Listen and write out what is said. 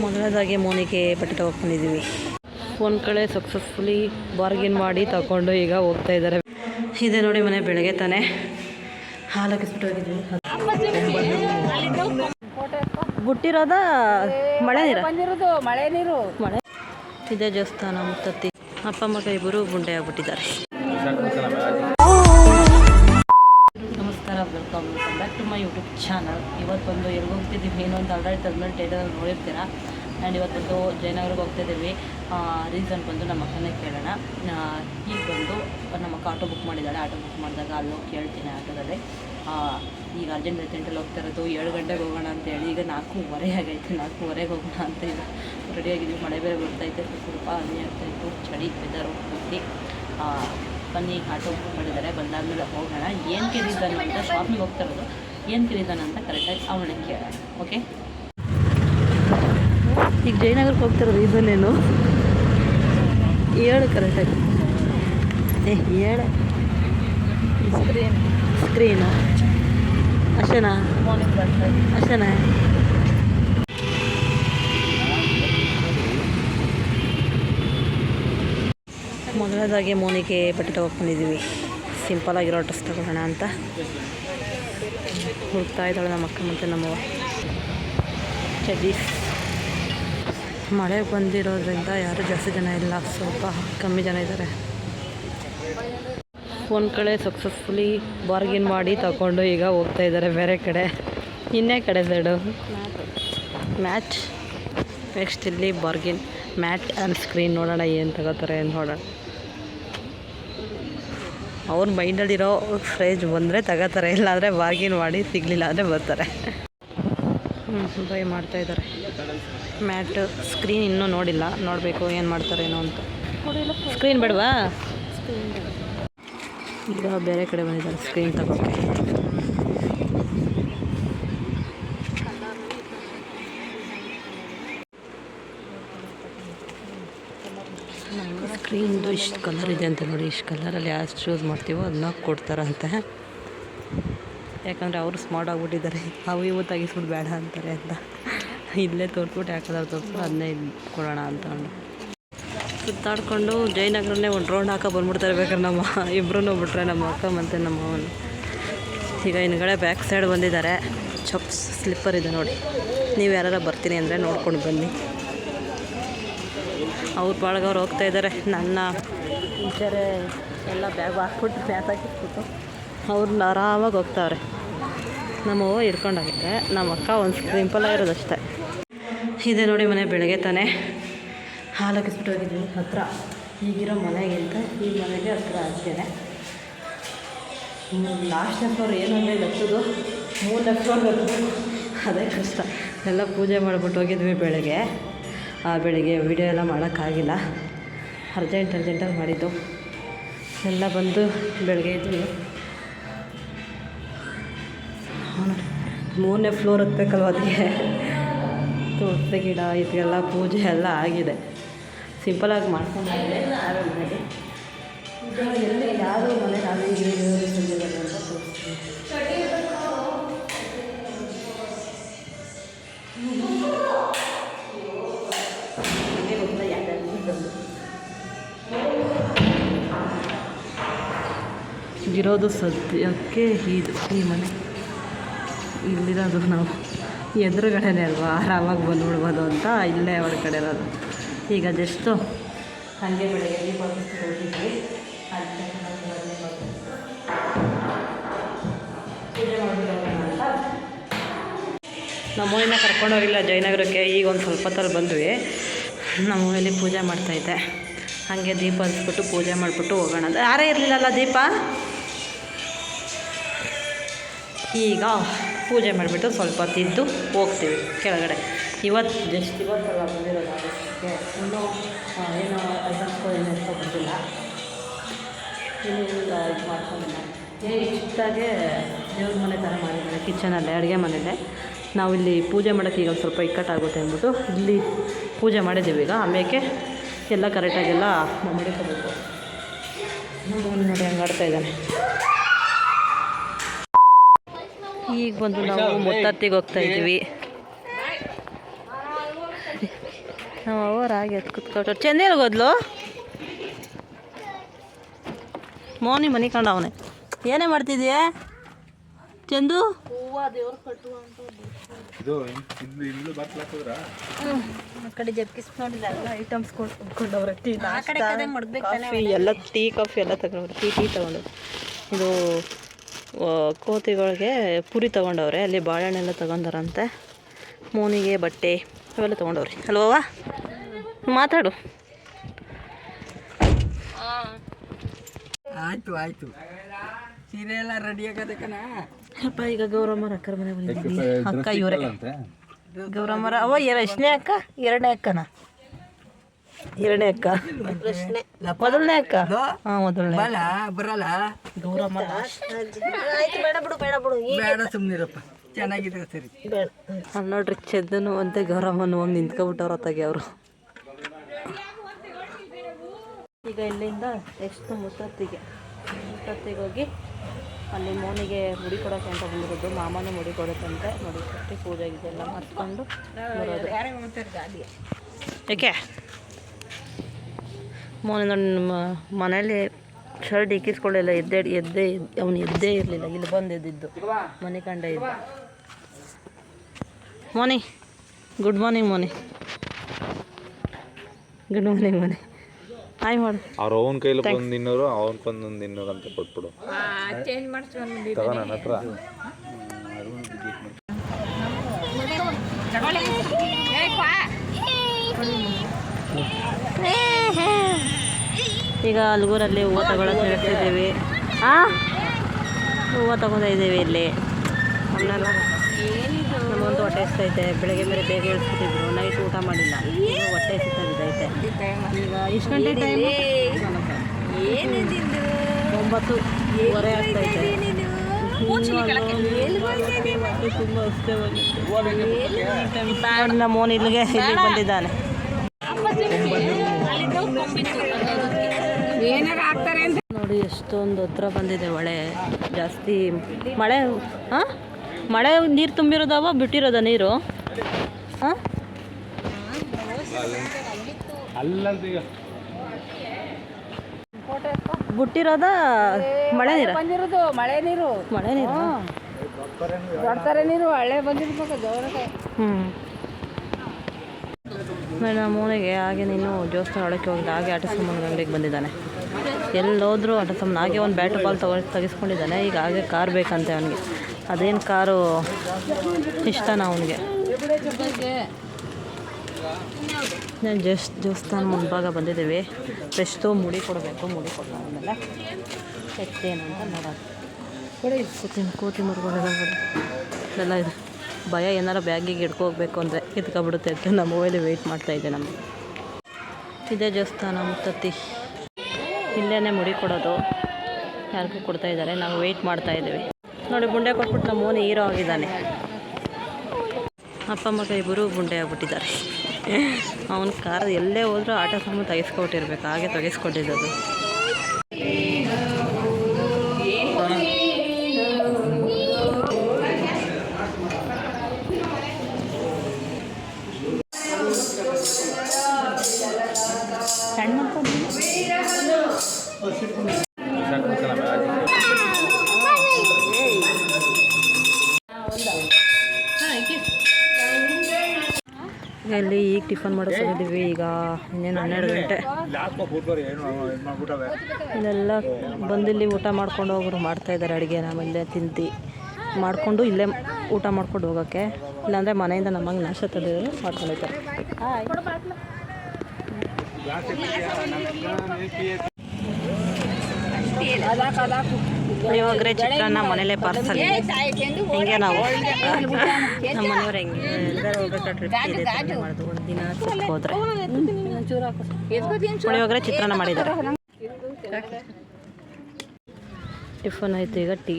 ಮೊದಲನೇದಾಗಿ ಮೋನಿಗೆ ಬಟ್ಟೆ ತಗೊಂಡ್ಬಂದಿದ್ದೀವಿ ಒಂದು ಕಡೆ ಸಕ್ಸಸ್ಫುಲಿ ಬಾರ್ಗಿನ್ ಮಾಡಿ ತಗೊಂಡು ಈಗ ಹೋಗ್ತಾ ಇದ್ದಾರೆ. ಇದೆ ನೋಡಿ ಮನೆ ಬೆಳಗ್ಗೆ ತಾನೇ. ಹಾಲು ಹಾಕಿಸ್ಬಿಟ್ಟು ಹೋಗಿದ್ವಿ. ಮಳೆ ನೀರು ಮಳೆ ನೀರು? ಮಳೆ. ಇದೇ ದೇವಸ್ಥಾನ ಮುತ್ತತ್ತಿ. ಅಪ್ಪ ಮಗ ಇಬ್ಬರು ಗುಂಡೆ ಆಗ್ಬಿಟ್ಟಿದ್ದಾರೆ. ನಮಸ್ಕಾರ welcome welcome back to my YouTube channel ಇವತ್ತು ಬಂದು ಎಲ್ಲಿಗೆ ಹೋಗ್ತಿದ್ದೀವಿ ಏನು ಅಂತ ಆಲ್ರೆಡಿ ತರ್ಮಿನಲ್ ಟೈಟಲ್ ನೋಡಿರ್ತೀರಾ? ಆ್ಯಂಡ್ ಇವತ್ತೊಂದು ಜಯನಗರ್ಗೆ ಹೋಗ್ತಿದ್ದೀವಿ. ರೀಸನ್ ಬಂದು ನಮ್ಮ ಅಕ್ಕನೇ ಕೇಳೋಣ. ಈಗ ಬಂದು ನಮ್ಮ ಅಕ್ಕ ಆಟೋ ಬುಕ್ ಮಾಡಿದ್ದಾಳೆ. ಆಟೋ ಬುಕ್ ಮಾಡಿದಾಗ ಅಲ್ಲಿ ಹೋಗಿ ಕೇಳ್ತೀನಿ ಆಟೋದಲ್ಲಿ. ಈಗ ಅರ್ಜೆಂಟ್ ಅರ್ಜೆಂಟಲ್ಲಿ ಹೋಗ್ತಾ ಇರೋದು. ಏಳು ಗಂಟೆಗೆ ಹೋಗೋಣ ಅಂತೇಳಿ ಈಗ ನಾಲ್ಕೂವರೆ ಆಗೈತೆ. ನಾಲ್ಕೂವರೆಗೆ ಹೋಗೋಣ ಅಂತ ಈಗ ರೆಡಿಯಾಗಿದ್ದೀವಿ ಮಳೆ ಬೇರೆ ಬರ್ತೈತೆ ಸ್ವಲ್ಪ ಹನಿ ಆಗ್ತಾಯಿತ್ತು ಚಳಿ ಬೆದರ್ ಆ, ಬನ್ನಿ ಆಟೋ ಬುಕ್ ಮಾಡಿದ್ದಾರೆ. ಬಂದಾದ್ಮೇಲೆ ಹೋಗೋಣ. ಏನು ಕೇಳಿದ್ದಾನೆ ಅಂತ ಶಾಪಿಂಗ್ ಹೋಗ್ತಾ ಇರೋದು. ಏನು ಕೇಳಿದ್ದಾನೆ ಅಂತ ಕರೆಕ್ಟಾಗಿ ಅವನಿಗೆ ಕೇಳೋಣ. ಓಕೆ ಈಗ ಜಯನಗರಕ್ಕೆ ಹೋಗ್ತಿರೋದು ಇದನ್ನೇನು? ಏನು ಹೇಳು ಕರೆಕ್ಟಾಗಿ ಏ ಹೇಳ ಸ್ಕ್ರೀನ್ ಸ್ಕ್ರೀನು ಅಷ್ಟೇನಾ ಅಷ್ಟೇನಾ ಮೊದಲನೇದಾಗಿ ಮೋನಿಗೆ ಬಟ್ಟೆ ಸಿಂಪಲ್ ಆಗಿರೋ ಡ್ರೆಸ್ ತಗೊಳ್ಳೋಣ ಅಂತ. ಹುಡುಕ್ತಾ ಇದ್ದಾಳೆ ನಮ್ಮ ಅಕ್ಕ ಮತ್ತು ನಮ್ಮವ್ವ ಚಡ್ಡೀಸ್ ಮಳೆ ಬಂದಿರೋದ್ರಿಂದ ಯಾರೂ ಜಾಸ್ತಿ ಜನ ಇಲ್ಲ, ಸ್ವಲ್ಪ ಕಮ್ಮಿ ಜನ ಇದ್ದಾರೆ. ಒಂದು ಕಡೆ ಸಕ್ಸಸ್ಫುಲಿ ಬಾರ್ಗಿನ್ ಮಾಡಿ ತಗೊಂಡು ಈಗ ಹೋಗ್ತಾ ಇದ್ದಾರೆ ಬೇರೆ ಕಡೆ. ಇನ್ನೇ ಕಡೆ ಸೈಡು ಮ್ಯಾಚ್ ನೆಕ್ಸ್ಟ್ ಇಲ್ಲಿ ಬಾರ್ಗಿನ್ ಮ್ಯಾಟ್ ಆ್ಯಂಡ್ ಸ್ಕ್ರೀನ್ ನೋಡೋಣ ಏನು ತಗೋತಾರೆ ಏನು ನೋಡೋಣ. ಅವ್ರ ಮೈಂಡಲ್ಲಿರೋ ಫ್ರೇಜ್ ಬಂದರೆ ತಗೋತಾರೆ, ಇಲ್ಲಾಂದರೆ ಬಾರ್ಗಿನ್ ಮಾಡಿ ಸಿಗಲಿಲ್ಲ ಅಂದರೆ ಬರ್ತಾರೆ. ಹ್ಞೂ ಬೈ ಮಾಡ್ತಾಯಿದ್ದಾರೆ ಮ್ಯಾಟ್ ಸ್ಕ್ರೀನ್ ಇನ್ನೂ ನೋಡಿಲ್ಲ, ನೋಡಬೇಕು ಏನು ಮಾಡ್ತಾರೇನೋ ಅಂತ. ಸ್ಕ್ರೀನ್ ಬೇಡವಾ? ಈಗ ಬೇರೆ ಕಡೆ ಬಂದಿದ್ದಾರೆ, ಸ್ಕ್ರೀನ್ ತಗೋಕ್ಕೆ ಇಷ್ಟು ಕಲರ್ ಇದೆ ಅಂತ ನೋಡಿ, ಇಷ್ಟು ಕಲರಲ್ಲಿ ಯಾವ್ದು ಚೂಸ್ ಮಾಡ್ತೀವೋ ಅದನ್ನ ಕೊಡ್ತಾರಂತೆ ಯಾಕಂದರೆ ಅವರು ಸ್ಮಾರ್ಟ್ ಆಗಿಬಿಟ್ಟಿದ್ದಾರೆ. ಅವು ಇವು ತೆಗಿಸ್ಬಿಟ್ಟು ಬೇಡ ಅಂತಾರೆ ಅಂತ. ಇಲ್ಲೇ ತೋರಿಸ್ಬಿಟ್ಟು ಕಲರ್ ತೋರಿಸ್ಬಿಟ್ಟು ಅದನ್ನೇ ಕೊಡೋಣ ಅಂತ ಸುತ್ತಾಡ್ಕೊಂಡು ಜಯನಗರನೇ ಒಂದು ರೌಂಡ್ ಹಾಕೋ ಬಂದ್ಬಿಡ್ತಾರೆ ಬೇಕಾದ್ರೆ ನಮ್ಮ ಇಬ್ಬರೂ ಬಿಟ್ರೆ ನಮ್ಮ ಅಕ್ಕ ಮತ್ತು ನಮ್ಮ ಅವನು. ಈಗ ಹಿಂದ್ಗಡೆ ಬ್ಯಾಕ್ ಸೈಡ್ ಬಂದಿದ್ದಾರೆ. ಚಪ್ಸ್ ಸ್ಲಿಪ್ಪರ್ ಇದೆ ನೋಡಿ. ನೀವು ಯಾರು ಬರ್ತೀನಿ ಅಂದರೆ ನೋಡ್ಕೊಂಡು ಬನ್ನಿ. ಅವ್ರ ಪಾಳ್ಗೆ ಅವ್ರು ಹೋಗ್ತಾ ಇದ್ದಾರೆ ನನ್ನ ಟೀಚರೇ ಎಲ್ಲ ಬ್ಯಾಗ್ ಹಾಕ್ಬಿಟ್ಟು ಬ್ಯಾಗ್ ಹಾಕಿಟ್ಬಿಟ್ಟು ಅವ್ರನ್ನ ಆರಾಮಾಗಿ ಹೋಗ್ತಾವ್ರೆ. ನಮ್ಮವ್ವ ಹಿಡ್ಕೊಂಡೋಗಿದೆ ನಮ್ಮ ಅಕ್ಕ ಒಂದು ಸಿಂಪಲ್ ಆಗಿರೋದಷ್ಟೇ ಇದೆ ನೋಡಿ ಮನೆ ಬೆಳಗ್ಗೆ ತಾನೇ. ಹಾಲು ಹಾಕಿಸ್ಬಿಟ್ಟು ಹೋಗಿದ್ದೀನಿ ಹತ್ರ. ಈಗಿರೋ ಮನೆಗಿಂತ ಈ ಮನೆಗೆ ಹತ್ರ ಆಗ್ತೇನೆ ಲಾಸ್ಟ್ನೇ ಫ್ಲೋರ್ ಏನು ಅಂದರೆ ಲಕ್ಷದು ಮೂರು ಫ್ಲೋರ್ ಹತ್ತಬೇಕು ಅದೇ ಕಷ್ಟ. ಎಲ್ಲ ಪೂಜೆ ಮಾಡಿಬಿಟ್ಟು ಹೋಗಿದ್ವಿ ಬೆಳಗ್ಗೆ. ಬೆಳಿಗ್ಗೆ ವೀಡಿಯೋ ಎಲ್ಲ ಮಾಡೋಕ್ಕಾಗಿಲ್ಲ. ಅರ್ಜೆಂಟ್ ಅರ್ಜೆಂಟಾಗಿ ಮಾಡಿದ್ದು. ಎಲ್ಲ ಬಂದು ಬೆಳಗ್ಗೆ ಇದ್ವಿ ಮೂರನೇ ಫ್ಲೋರ್ ಹತ್ಬೇಕಲ್ವ ಅದಕ್ಕೆ? ತುಳಸಿ ಗಿಡ, ಇದೆಲ್ಲ ಪೂಜೆ ಎಲ್ಲ ಆಗಿದೆ. ಸಿಂಪಲಾಗಿ ಎಲ್ಲಿ ಯಾರು ಮನೆ ನಾವೇ ಅಂತ ತೋರಿಸ್ತೀನಿ. ಇರೋದು ಸದ್ಯಕ್ಕೆ ಇದು ಈ ಮನೆ. ಇಲ್ಲಿರೋದು ನಾವು ಎದುರುಗಡೆನೇ ಅಲ್ವಾ? ಆರಾಮಾಗಿ ಬಂದ್ಬಿಡ್ಬೋದು ಅಂತ ಇಲ್ಲೇ ಹೊರಗಡೆ ಇರೋದು. ಈಗ ಅದೆಷ್ಟು ಹಾಗೆ ಬೆಳಗ್ಗೆ ಕರ್ಕೊಂಡು ಹೋಗಿದ್ವಿ. ನಮ್ಮೂರಿನ ಕರ್ಕೊಂಡೋಗಿಲ್ಲ ಜಯನಗರಕ್ಕೆ. ಈಗ ಒಂದು ಸ್ವಲ್ಪ ಹೊತ್ತಲ್ಲಿ ಬಂದ್ವಿ. ನಮ್ಮೂರಲ್ಲಿ ಪೂಜೆ ಮಾಡ್ತಾಯಿದ್ದೆ ಹಾಗೆ ದೀಪ ಹಚ್ಬಿಟ್ಟು ಪೂಜೆ ಮಾಡಿಬಿಟ್ಟು ಹೋಗೋಣ ಯಾರೇ ಇರಲಿಲ್ಲಲ್ಲ ದೀಪ? ಈಗ ಪೂಜೆ ಮಾಡಿಬಿಟ್ಟು ಸ್ವಲ್ಪ ತಿದ್ದು ಹೋಗ್ತೀವಿ ಕೆಳಗಡೆ. ಇವತ್ತು ಜಸ್ಟ್ ಇವತ್ತಲ್ಲ ಬಂದಿರೋದು ಅದಕ್ಕೆ ಇನ್ನೂ ಏನೋ ಏನೋ ಎಷ್ಟೋ ಬಂದಿಲ್ಲ. ಇಲ್ಲ ಇದು ಮಾಡ್ಕೊಂಡಿಲ್ಲ. ಹೇಗೆ ಚಿಕ್ಕದಾಗೆ ದೇವ್ರ ಮನೆ ಥರ ಮಾಡಿದ್ದಾರೆ ಕಿಚನಲ್ಲೇ ಅಡುಗೆ ಮನೆಯಲ್ಲೇ. ನಾವಿಲ್ಲಿ ಪೂಜೆ ಮಾಡೋಕ್ಕೆ ಈಗ ಒಂದು ಸ್ವಲ್ಪ ಇಕ್ಕಟ್ಟಾಗುತ್ತೆ ಅಂದ್ಬಿಟ್ಟು ಇಲ್ಲಿ ಪೂಜೆ ಮಾಡಿದ್ದೀವಿ ಈಗ. ಆಮೇಲೆ ಎಲ್ಲ ಕರೆಕ್ಟಾಗೆಲ್ಲ ಮಡಿಕೋಬೇಕು. ನೋಡಿ ಹಂಗೆ ಆಡ್ತಾ ಇದ್ದಾನೆ. ಈಗ ಬಂದು ನಾವು ಮುತ್ತತ್ತಿಗೆ ಹೋಗ್ತಾ ಇದ್ದೀವಿ. ನಮ್ಮ ಅವ್ವ ರಾಗಿ ಅದು ಕುತ್ಕೊಟ್ಟು ಚೆಂದೇಲಿ ಹೋದ್ಲು? ಮೋನಿ ಮನೆ ಕಂಡ ಅವನೇ. ಏನೇ ಮಾಡ್ತಿದ್ಯಾ? ಚಂದು? ಇದು ಇಂದು ಇಂದು ಬಟ್ಲು ಹಾಕಿದ್ರ ಆ ಕಡೆ ಜಪ್ಕಿಸ್ ನೋಡಿಲ್ಲ ಎಲ್ಲ ಐಟಮ್ಸ್ ಕೊಟ್ಕೊಂಡವ್ರೆ ಟೀ ಕಾಫಿ ಎಲ್ಲ ಟೀ ಕಾಫಿ ಎಲ್ಲ ತಗೊಂಡವ್ರು ಟೀ ಟೀ ತಗೊಂಡು. ಇದು ಕೋತಿಗಳಿಗೆ ಪುರಿ ತೊಗೊಂಡವ್ರೆ. ಅಲ್ಲಿ ಬಾಳೆಹಣ್ಣೆಲ್ಲ ತೊಗೊಂಡಾರಂತೆ. ಮೋನಿಗೆ ಬಟ್ಟೆ ಅವೆಲ್ಲ ತೊಗೊಂಡವ್ರಿ. ಅಲ್ವವ್ವ ಮಾತಾಡು. ಆಯ್ತು ಆಯ್ತು. ಸೀರೆ ಎಲ್ಲ ರೆಡಿ ಆಗದಕ್ಕನ ಅಪ್ಪ ಈಗ ಗೌರಮ್ಮರ ಅಕ್ಕರ ಮನೆ ಬಂದಿದ್ದೀನಿ. ಅಕ್ಕ ಇವರೇ. ಗೌರಮ್ಮರ ಅವ ಎಷ್ಟನೇ ಅಕ್ಕ? ಎರಡನೇ ಅಕ್ಕನ? ಎರಡನೇ ಅಕ್ಕ. ಮೊದಲನೇ ಅಕ್ಕ. ಹಾ ಮೊದಲನೇ. ಬಲ್ಲ ಬರಲ್ಲ. ಆಯ್ತು ಬೇಡ ಬಿಡು ಬೇಡ ಬಿಡು. ಬೇಡ ಸುಮ್ಮನಿರಪ್ಪ ಚೆನ್ನಾಗಿದೆ ಸರಿ. ಅಲ್ಲಿ ನೋಡ್ರಿ ಚೆದ್ದನು ಅಂತ ಗೌರಮ್ಮನ ಹೋಗಿ ನಿಂತ್ಕೊಬಿಟ್ಟವ್ರ ಅತ್ತಾಗೆ ಅವರು. ಈಗ ಇಲ್ಲಿಂದ ನೆಕ್ಸ್ಟ್ ಮುತ್ತತ್ತಿಗೆ. ಮುತ್ತತ್ತಿಗೆ ಹೋಗಿ ಅಲ್ಲಿ ಮೋನಿಗೆ ಮುಡಿ ಕೊಡೋಕೆ ಅಂತ ಬಂದಿರೋದು. ಮಾಮನೂ ಮುಡಿ ಕೊಡುತ್ತಂತೆ. ನೋಡಿ ಕಟ್ಟಿ ಪೂಜೆ ಇದೆಲ್ಲ ಮರ್ತ್ಕೊಂಡು ಬರೋದು. ಯಾಕೆ? ಮೋನಿ ನನ್ನ ನಮ್ಮ ಮನೇಲಿ ಶರ್ಟ್ ಇಕ್ಕಿಸ್ಕೊಳ್ಳಿಲ್ಲ ಎದ್ದೆ ಎದ್ದೇ ಅವನು ಎದ್ದೇ ಇರಲಿಲ್ಲ. ಇಲ್ಲಿ ಬಂದು ಎದ್ದಿದ್ದು. ಮನೆ ಕಂಡ ಇದ್ದ. Moni good morning Moni. Good morning Moni. Hi ಮಾಡು ಅವ್ರ ಅವನ ಕೈಲಿ ಬಂದು ಇನ್ನೂರು ಅವನ್ ಬಂದು ಒಂದು ಇನ್ನೂರು ಅಂತ ಕೊಟ್ಬಿಡು. ನನ್ನ ಹತ್ರ. ಈಗ ಅಲ್ಗೂರಲ್ಲಿ ಹೂವು ತಗೊಳಕ್ಕೆ ನಡೆಸಿದ್ದೀವಿ ಹಾಂ ಹೂವು ತಗೋತಾ ಇದ್ದೀವಿ ಇಲ್ಲಿ. ಅಮ್ಮನೆಲ್ಲ ನಮಗೊಂದು ಹೊಟ್ಟೆ ಹಸ್ತೈತೆ. ಬೆಳಗ್ಗೆ ಮೇಲೆ ಬೇಗ ಇಳಿಸ್ಬಿಟ್ಟಿದ್ರು ನೈಟ್ ಊಟ ಮಾಡಿಲ್ಲ. ಹೊಟ್ಟೆ ಸಿಗ್ತೈತೆ ಈಗ ಇಷ್ಟು ಗಂಟೆ ಟೈಮ್ ಒಂಬತ್ತು ಹೊರೆ ಆಗ್ತೈತೆ. ನಮ್ಮ ಮೋನ್ ಇಲ್ಲಿಗೆ ಇಲ್ಲಿ ಬಂದಿದ್ದಾನೆ. ನೋಡಿ ಎಷ್ಟೊಂದು ಹತ್ರ ಬಂದಿದೆ ಮಳೆ. ಜಾಸ್ತಿ ಮಳೆ ಹಾಂ? ಮಳೆ ನೀರು ತುಂಬಿರೋದವ ಬಿಟ್ಟಿರೋದ ನೀರು? ಹಾಂ? ಬಿಟ್ಟಿರೋದ ಮಳೆ ನೀರು? ಬಂದಿರೋದು ಮಳೆ ನೀರು. ಮಳೆ ನೀರು? ಬರ್ತಾರೆ ನೀರು ಹಳೆ ಬಂದಿರ್ಬೇಕು ಹ್ಞೂ ನಮ್ಮ ಮೋನಿಗೆ ಹಾಗೆ ನೀನು ದೇವಸ್ಥಾನ ಒಳಕ್ಕೆ ಹೋಗಿದ್ದ ಹಾಗೆ ಆಟ ಸಾಮಾನು ಅಂಗಡಿಗೆ ಬಂದಿದ್ದಾನೆ. ಎಲ್ಲೋದ್ರೂ ಅಟ ತಮ್ಮ ಹಾಗೆ ಒಂದು ಬ್ಯಾಟ್ ಬಾಲ್ ತಗೊ ತೆಗೆಸ್ಕೊಂಡಿದ್ದಾನೆ. ಈಗ ಹಾಗೆ ಕಾರ್ ಬೇಕಂತೆ ಅವನಿಗೆ. ಅದೇನು ಕಾರು ಇಷ್ಟನಾ ಅವನಿಗೆ? ನಾನು ಜಸ್ಟ್ ದೇವಸ್ಥಾನ ಮುಂಭಾಗ ಬಂದಿದ್ದೀವಿ. ಫ್ರೆಶ್ದು ಮುಡಿ ಕೊಡಬೇಕು, ಮುಡಿ ಕೊಡೋಣ ಆಮೇಲೆ. ಎಷ್ಟೇನು ಅಂತ ನೋಡೋದು ಮರುಗಳೆಲ್ಲ ಎಲ್ಲ ಇದೆ ಭಯ, ಏನಾರ ಬ್ಯಾಗಿಗೆ ಹಿಡ್ಕೋಗ್ಬೇಕು ಅಂದರೆ ಕಿತ್ಕೊಬಿಡುತ್ತೆ ಅಂತ ನಮ್ಮ ಮೊಬೈಲ್ ವೆಯ್ಟ್ ಮಾಡ್ತಾ ಇದೆ ನಮಗೆ. ಇದೇ ದೇವಸ್ಥಾನ ಮುತ್ತತ್ತಿ. ಇಲ್ಲೇ ಮುಡಿ ಕೊಡೋದು ಯಾರಿಗೂ ಕೊಡ್ತಾ ಇದ್ದಾರೆ. ನಾವು ವೆಯ್ಟ್ ಮಾಡ್ತಾ ಇದ್ದೀವಿ. ನೋಡಿ ಬುಂಡೆ ಕೊಟ್ಬಿಟ್ಟು ನಮ್ಮ ಓನ್ ಹೀರೋ ಆಗಿದ್ದಾನೆ. ಅಪ್ಪ ಮಗ ಇಬ್ಬರು ಬುಂಡೆ ಆಗ್ಬಿಟ್ಟಿದ್ದಾರೆ. ಅವನ ಕಾರ್ ಎಲ್ಲೇ ಹೋದರೂ ಆಟೋ ಸಾಮಾನು ತೆಗೆಸ್ಕೊಬಿಟ್ಟಿರ್ಬೇಕು ಹಾಗೆ ತೆಗೆಸ್ಕೊಂಡಿದ್ದದು ಇಲ್ಲಿ ಈಗ ಟಿಫನ್ ಮಾಡೋಕೆ ಹೋಗಿದ್ದೀವಿ ಈಗ ಇನ್ನೇನು ಹನ್ನೆರಡು ಗಂಟೆ. ಇಲ್ಲೆಲ್ಲ ಬಂದಿಲ್ಲಿ ಊಟ ಮಾಡ್ಕೊಂಡು ಹೋಗೋರು ಮಾಡ್ತಾ ಇದ್ದಾರೆ ಅಡುಗೆ ಇಲ್ಲೇ ತಿಂತಿ ಮಾಡಿಕೊಂಡು ಇಲ್ಲೇ ಊಟ ಮಾಡ್ಕೊಂಡು ಹೋಗೋಕ್ಕೆ ಇಲ್ಲಾಂದರೆ ಮನೆಯಿಂದ ನಮ್ಮಂಗೆ ನಾಶ ತಂದಿದ್ರು ಮಾಡ್ಕೊಂಡು ಪುಳಿಯೋಗರೆ ಚಿತ್ರಾನ್ನ ಮನೇಲೆ ಪಾರ್ಸಲ್ ಹಿಂಗೆ ನಾವು? ನಮ್ಮ ಮನೆಯವ್ರು ಹೆಂಗೆ? ಎಲ್ಲರೂ ಹೋಗ್ಬೇಕಾದ್ರೆ ಮಾಡೋದು ಒಂದು ದಿನ ಟ್ರಿಪ್ ಹೋದ್ರೆ. ಪುಳಿಯೋಗರೆ ಚಿತ್ರಾನ್ನ ಮಾಡಿದ್ದಾರೆ. ಟಿಫನ್ ಆಯಿತು ಈಗ ಟೀ.